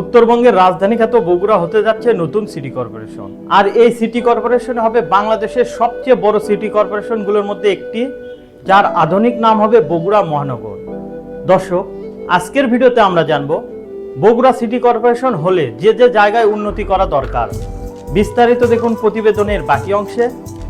উত্তরবঙ্গের রাজধানী খ্যাত বগুড়া হতে যাচ্ছে নতুন সিটি কর্পোরেশন। আর এই সিটি কর্পোরেশন হবে বাংলাদেশের সবচেয়ে বড় সিটি কর্পোরেশনগুলোর মধ্যে একটি, যার আধুনিক নাম হবে বগুড়া মহানগর। দর্শক, আজকের ভিডিওতে আমরা জানব, বগুড়া সিটি কর্পোরেশন হলে যে যে জায়গায় উন্নতি করা দরকার, বিস্তারিত দেখুন প্রতিবেদনের বাকি অংশে।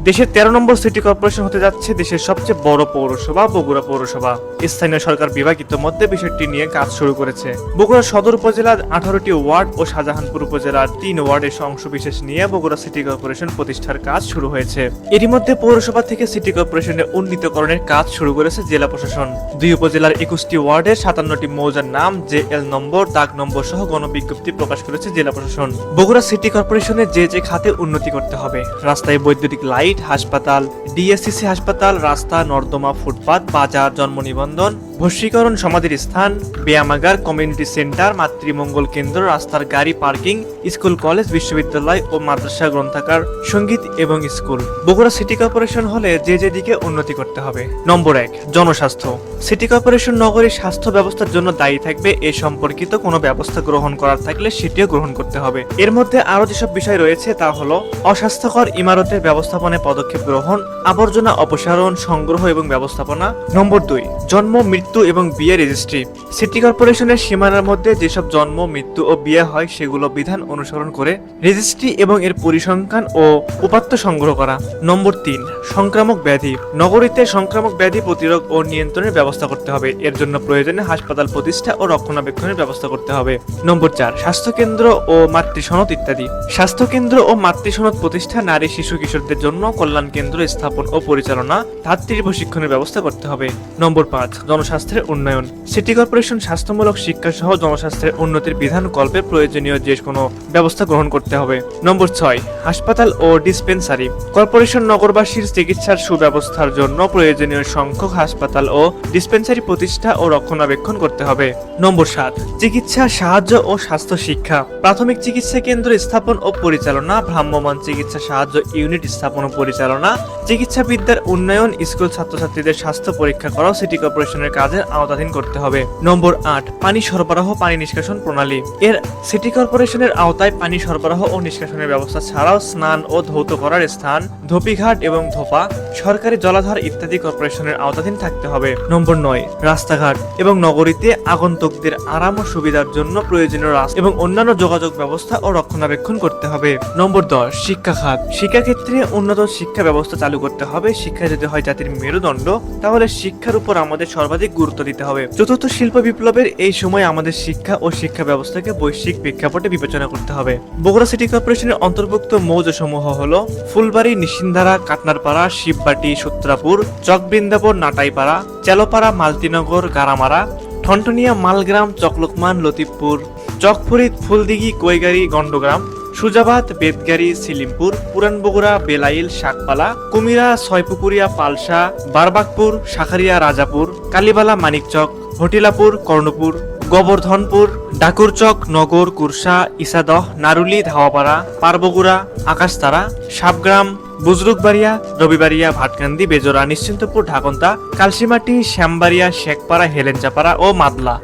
দেশের তেরো নম্বর সিটি কর্পোরেশন হতে যাচ্ছে দেশের সবচেয়ে বড় পৌরসভা, বগুড়া পৌরসভা। স্থানীয় সরকার বিভাগ ইতিমধ্যে বিষয়টি নিয়ে কাজ শুরু করেছে। বগুড়া সদর উপজেলার আঠারোটি ওয়ার্ড ও শাহজাহানপুর উপজেলার তিন ওয়ার্ডের অংশ বিশেষ নিয়ে বগুড়া সিটি কর্পোরেশন প্রতিষ্ঠার কাজ শুরু হয়েছে। এরই মধ্যে পৌরসভা থেকে সিটি কর্পোরেশনের উন্নীতকরণের কাজ শুরু করেছে জেলা প্রশাসন। দুই উপজেলার একুশটি ওয়ার্ডের সাতান্নটি মৌজার নাম জে এল নম্বর, দাগ নম্বর সহ গণবিজ্ঞপ্তি প্রকাশ করেছে জেলা প্রশাসন। বগুড়া সিটি কর্পোরেশনের যে যে খাতে উন্নতি করতে হবে, রাস্তায় বৈদ্যুতিক লাইট হাসপাতাল ডিএসসিসি হাসপাতাল রাস্তা নর্দমা ফুটপাত বাজার জন্ম নিবন্ধন ভস্মীকরণ সমাধির স্থান ব্যায়ামাগার কমিউনিটি সেন্টার, মাতৃমঙ্গল কেন্দ্র, রাস্তার গাড়ি, পার্কিং, স্কুল, কলেজ, বিশ্ববিদ্যালয় ও মাদ্রাসা গ্রন্থাগার, সংগীত এবং স্কুল। বগুড়া সিটি কর্পোরেশন হলে যে যে দিকে উন্নতি করতে হবে। নম্বর এক, জনস্বাস্থ্য। সিটি কর্পোরেশন নগরীর স্বাস্থ্য ব্যবস্থার জন্য দায়ী থাকবে এ সম্পর্কিত কোনো ব্যবস্থা গ্রহণ করার থাকলে সেটিও গ্রহণ করতে হবে। এর মধ্যে আরও যেসব বিষয় রয়েছে তা হলো অস্বাস্থ্যকর ইমারতের ব্যবস্থাপনায় পদক্ষেপ গ্রহণ, আবর্জনা অপসারণ, সংগ্রহ এবং ব্যবস্থাপনা। নম্বর দুই, জন্ম, মৃত্যু এবং বিয়ে রেজিস্ট্রি সিটি কর্পোরেশনের সীমানার মধ্যে যেসব জন্ম, মৃত্যু ও বিয়ে হয়, সেগুলো বিধান অনুসরণ করে রেজিস্ট্রি এবং এর পরিসংখ্যান ও উপাত্ত সংগ্রহ করা। নম্বর তিন, সংক্রামক ব্যাধি। নগরীতে সংক্রামক ব্যাধি প্রতিরোধ ও নিয়ন্ত্রণের ব্যবস্থা করতে হবে। এর জন্য প্রয়োজনে হাসপাতাল প্রতিষ্ঠা ও রক্ষণাবেক্ষণের ব্যবস্থা করতে হবে। নম্বর চার, স্বাস্থ্যকেন্দ্র ও মাতৃসনদ ইত্যাদি। স্বাস্থ্যকেন্দ্র ও মাতৃসনদ প্রতিষ্ঠা নারী, শিশু, কিশোরদের জন্য কল্যাণ কেন্দ্র স্থাপন ও পরিচালনা, ধাত্রী প্রশিক্ষণের ব্যবস্থা করতে হবে। নম্বর পাঁচ জনস্বাস্থ্যের উন্নয়ন। সিটি কর্পোরেশন স্বাস্থ্যমূলক শিক্ষা সহ জনস্বাস্থ্যের উন্নতির বিধান কল্পে প্রয়োজনীয় যে কোনো ব্যবস্থা গ্রহণ করতে হবে। নম্বর ছয়, হাসপাতাল ও ডিসপেন্সারি। কর্পোরেশন নগরবাসীর চিকিৎসার সুব্যবস্থার জন্য প্রয়োজনীয় সংখ্যক হাসপাতাল ও ডিসপেন্সারি প্রতিষ্ঠা ও রক্ষণাবেক্ষণ করতে হবে। নম্বর সাত, চিকিৎসা, সাহায্য ও স্বাস্থ্য শিক্ষা। প্রাথমিক চিকিৎসা কেন্দ্র স্থাপন ও পরিচালনা ভ্রাম্যমান চিকিৎসা সাহায্য ইউনিট স্থাপন ও পরিচালনা চিকিৎসা বিদ্যার উন্নয়ন, স্কুল ছাত্রছাত্রীদের স্বাস্থ্য পরীক্ষা করাও সিটি কর্পোরেশনের কাজের আওতাধীন করতে হবে। নম্বর আট, পানি সরবরাহ, পানি নিষ্কাশন প্রণালী। এর সিটি কর্পোরেশনের আওতায় পানি সরবরাহ ও নিষ্কাশনের ব্যবস্থা ছাড়াও স্নান ও ধৌত করার স্থান, ধোপিঘাট এবং ধোপা, সরকারি জলাধার ইত্যাদি কর্পোরেশনের আওতাধীন থাকতে হবে। নম্বর নয়, রাস্তাঘাট এবং নগরীতে আগন্তুকদের আরাম ও সুবিধার জন্য প্রয়োজনীয় রাস্তা এবং অন্যান্য যোগাযোগ ব্যবস্থা ও রক্ষণাবেক্ষণ করতে হবে। নম্বর দশ, শিক্ষা খাত। শিক্ষাক্ষেত্রে উন্নত শিক্ষা ব্যবস্থা চালু করতে হবে। শিক্ষা যদি হয় জাতির মেরুদণ্ড, তাহলে শিক্ষার উপর আমাদের সর্বাধিক গুরুত্ব দিতে হবে। চতুর্থ শিল্প বিপ্লবের এই সময় আমাদের শিক্ষা ও শিক্ষা ব্যবস্থাকে বৈশ্বিক প্রেক্ষাপটে বিবেচনা করতে হবে। বগুড়া সিটি কর্পোরেশনের অন্তর্ভুক্ত মৌজাসমূহ হল ফুলবাড়ি নিশিন্দারা কাটনারপাড়া শিববাটি, সূত্রাপুর, চকবৃন্দাপুর, নাটাইপাড়া, চেলোপাড়া, মালতিনগর, গারামারা ঠনটনিয়া মালগ্রাম, চকলকমান, লতিফপুর, চকফরিদ, ফুলদিঘি, কৈগাড়ি গন্ডগ্রাম সুজাবাদ বেদগাড়ি সিলিমপুর পুরান বগুড়া বেলাইল, শাকপালা, কুমিরা, ছয়পুকুরিয়া, পালসা বারবাগপুর শাখারিয়া, রাজাপুর, কালীবালা, মানিকচক হটিলাপুর কর্ণপুর, গোবর্ধনপুর, ডাকুরচক, নগর, কুরসা, ইসাদহ, নারুলি, ধাওয়াপাড়া, পারবগুড়া, আকাশতারা সাবগ্রাম বুজরুকবাড়িয়া রবিবাড়িয়া, ভাটকান্দি বেজোরা নিশ্চিন্তপুর, ঢাকন্তা, কালসিমাটি, শ্যামবাড়িয়া, শেখপাড়া, হেলেঞ্চাপাড়া ও মাদলা।